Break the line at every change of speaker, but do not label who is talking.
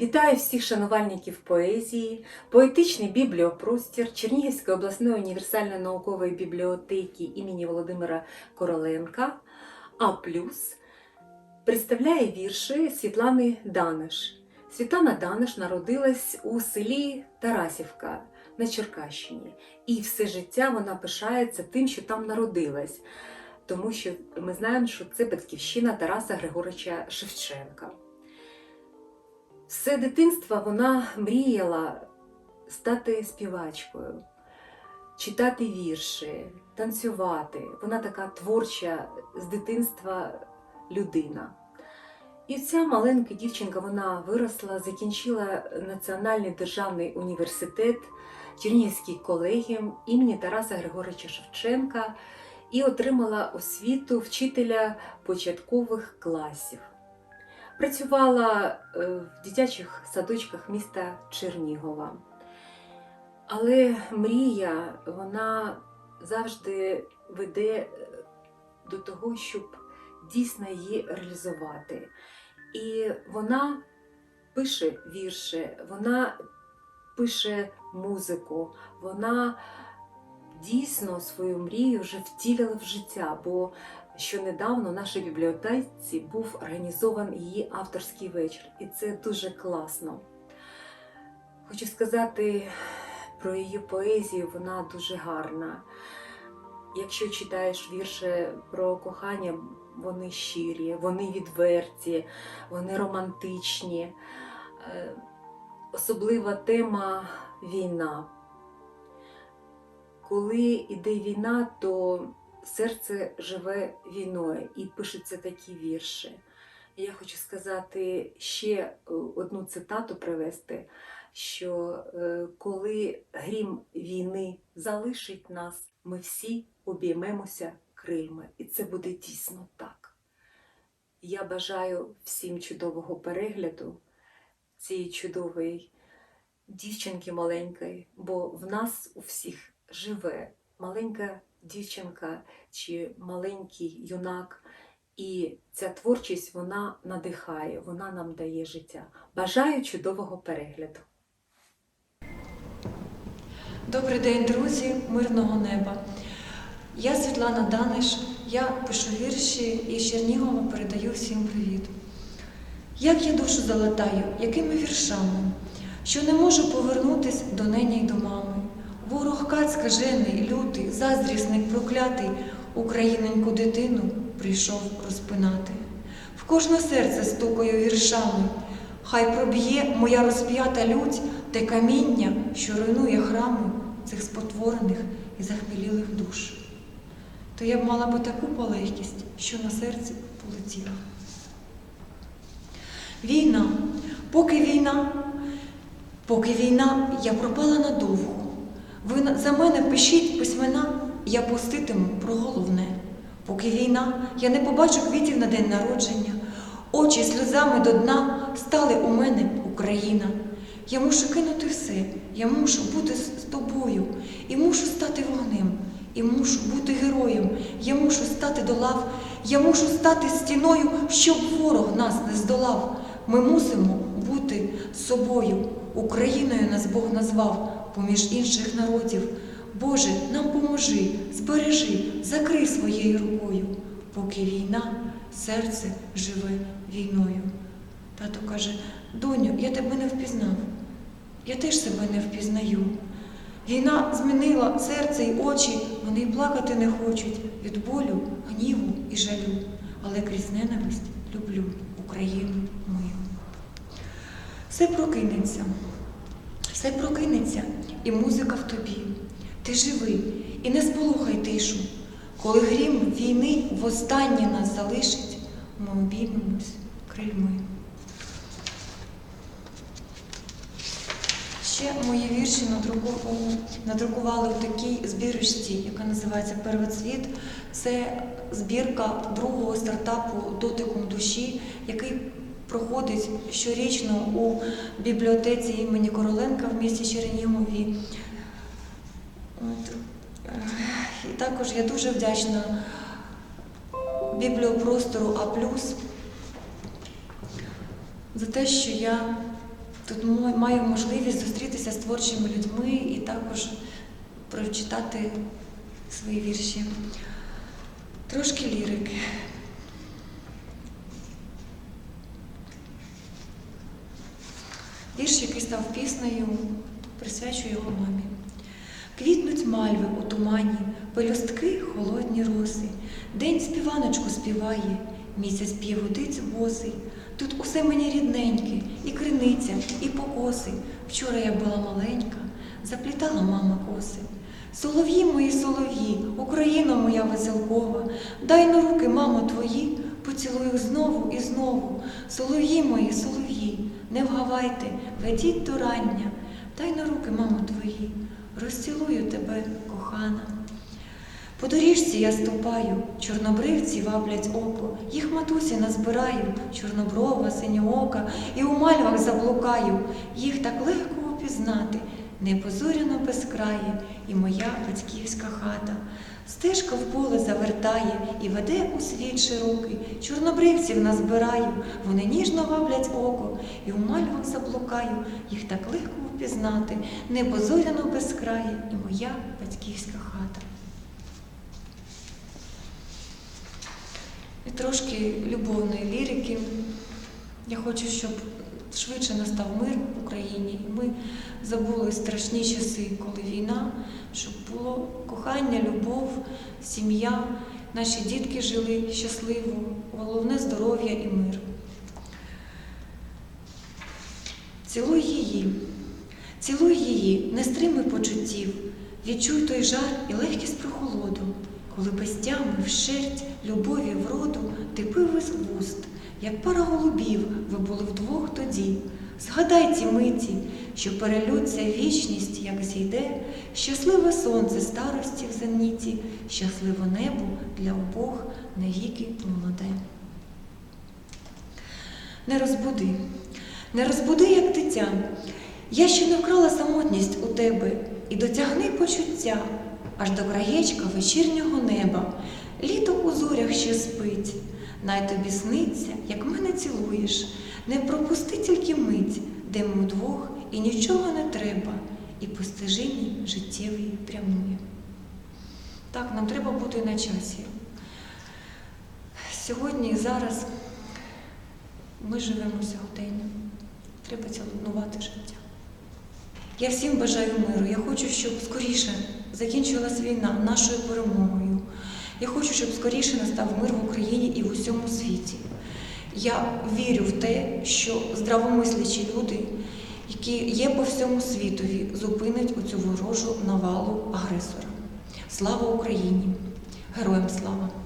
Вітаю всіх шанувальників поезії, поетичний бібліопростір Чернігівської обласної універсальної наукової бібліотеки імені Володимира Короленка А плюс представляє вірші Світлани Даниш. Світлана Даниш народилась у селі Тарасівка на Черкащині, і все життя вона пишається тим, що там народилась, тому що ми знаємо, що це батьківщина Тараса Григоровича Шевченка. Все дитинство вона мріяла стати співачкою, читати вірші, танцювати. Вона така творча з дитинства людина. І ця маленька дівчинка вона виросла, закінчила Національний державний університет, Чернігівський колегіум імені Тараса Григоровича Шевченка і отримала освіту вчителя початкових класів. Працювала е, в дитячих садочках міста Чернігова. Але мрія вона завжди веде е, до того, щоб дійсно її реалізувати. І вона пише вірші, вона пише музику, вона дійсно свою мрію вже втілила в життя. бо що недавно в нашій бібліотеці був організований її авторський вечір, і це дуже класно. Хочу сказати про її поезію, вона дуже гарна. Якщо читаєш вірші про кохання, вони щирі, вони відверті, вони романтичні. Е, Особлива тема війна. Коли йде війна, то серце живе війною і пишуться такі вірші. Я хочу сказати ще е, одну цитату привести, що е, коли грім війни залишить нас, ми всі обіймемося крильми. І це буде дійсно так. Я бажаю всім чудового перегляду цієї чудової дівчинки маленької, бо в нас у всіх живе маленька дівчинка чи маленький юнак. І ця творчість вона надихає, вона нам дає життя. Бажаю чудового перегляду.
Добрий день, друзі, мирного неба. Я Світлана Даниш, я пишу вірші і з Чернігова передаю всім привіт. Як я душу залатаю, якими віршами, що не можу повернутись до неї й до мами. Ворог кат скажений, лютий, заздрісник проклятий, Україненьку дитину прийшов розпинати. В кожне серце стукаю віршами, хай проб'є моя розп'ята лють те каміння, що руйнує храми цих спотворених і захмілілих душ. То я б мала би таку полегкість, що на серці полетіла. Війна, поки війна, поки війна, я пропала надовго. Ви за мене пишіть письмена, я пуститиму про головне. Поки війна, я не побачу квітів на день народження, очі сльозами до дна стали у мене Україна. Я мушу кинути все, я мушу бути з тобою, і мушу стати вогнем, і мушу бути героєм, я мушу стати до лав, я мушу стати стіною, щоб ворог нас не здолав. Ми мусимо бути собою. Україною нас Бог назвав поміж інших народів. Боже, нам поможи, збережи, закрий своєю рукою, поки війна, серце живе війною. Тато каже: доню, я тебе не впізнав. Я теж себе не впізнаю. Війна змінила серце й очі, вони й плакати не хочуть від болю, гніву і жалю, але крізь ненависть люблю Україну мою. Все прокинеться, все прокинеться, і музика в тобі. Ти живий і не сполохай тишу. Коли грім війни востаннє нас залишить, ми обіймемось крильми. Ще мої вірші надрукували в такій збірочці, яка називається Первоцвіт. Це збірка другого стартапу Дотиком душі, який проходить щорічно у бібліотеці імені Короленка в місті Чернігові. Е, І також я дуже вдячна бібліопростору А за те, що я тут маю можливість зустрітися з творчими людьми і також прочитати свої вірші. Трошки лірики. Вірш, який став піснею, присвячую його мамі. Квітнуть мальви у тумані, пелюстки холодні роси. День співаночку співає, місяць п'є водицю босий. Тут усе мені рідненьке, і криниця, і покоси. Вчора я була маленька, заплітала мама коси. Солов'ї мої солов'ї, Україна моя веселкова, дай на руки, мамо, твої, поцілую знову і знову. Солов'ї мої, солов'ї, не вгавайте, ведіть до рання, дай на руки, мамо, твої, розцілую тебе, кохана. По доріжці я ступаю, чорнобривці ваблять око, їх матусі назбираю, чорноброва, синьоока, і у мальвах заблукаю, їх так легко упізнати, непозоряно безкрає, і моя батьківська хата. Стежка в поле завертає і веде у світ широкий, чорнобривців назбираю, вони ніжно ваблять око, і у мальвах заблукаю, їх так легко впізнати, непозоряно безкрає, і моя батьківська хата. І трошки любовної лірики. Я хочу, щоб швидше настав мир в Україні, забули страшні часи, коли війна, щоб було кохання, любов, сім'я, наші дітки жили щасливо, головне здоров'я і мир. Цілуй її, цілуй її, не стримуй почуттів, відчуй той жар і легкість прохолоду, коли без тями вщерть любові вроду ти пив із вуст, як пара голубів ви були вдвох тоді. Згадай ці миті, що перелються вічність, як зійде, щасливе сонце старості в зеніті, щасливе небо для обох навіки молоде. Не розбуди, не розбуди, як дитя. Я ще не вкрала самотність у тебе і дотягни почуття аж до краєчка вечірнього неба. Літо у зорях ще спить. Най тобі сниться, як мене цілуєш. Не пропусти тільки мить, де ми удвох і нічого не треба, і по стежині життєвій прямує. Так, нам треба бути на часі. Сьогодні і зараз ми живемо сьогоденням. Треба цілувати життя. Я всім бажаю миру. Я хочу, щоб скоріше закінчилась війна нашою перемогою. Я хочу, щоб скоріше настав мир в Україні і в усьому світі. Я вірю в те, що здравомислячі люди, які є по всьому світові, зупинять оцю ворожу навалу агресора. Слава Україні! Героям слава!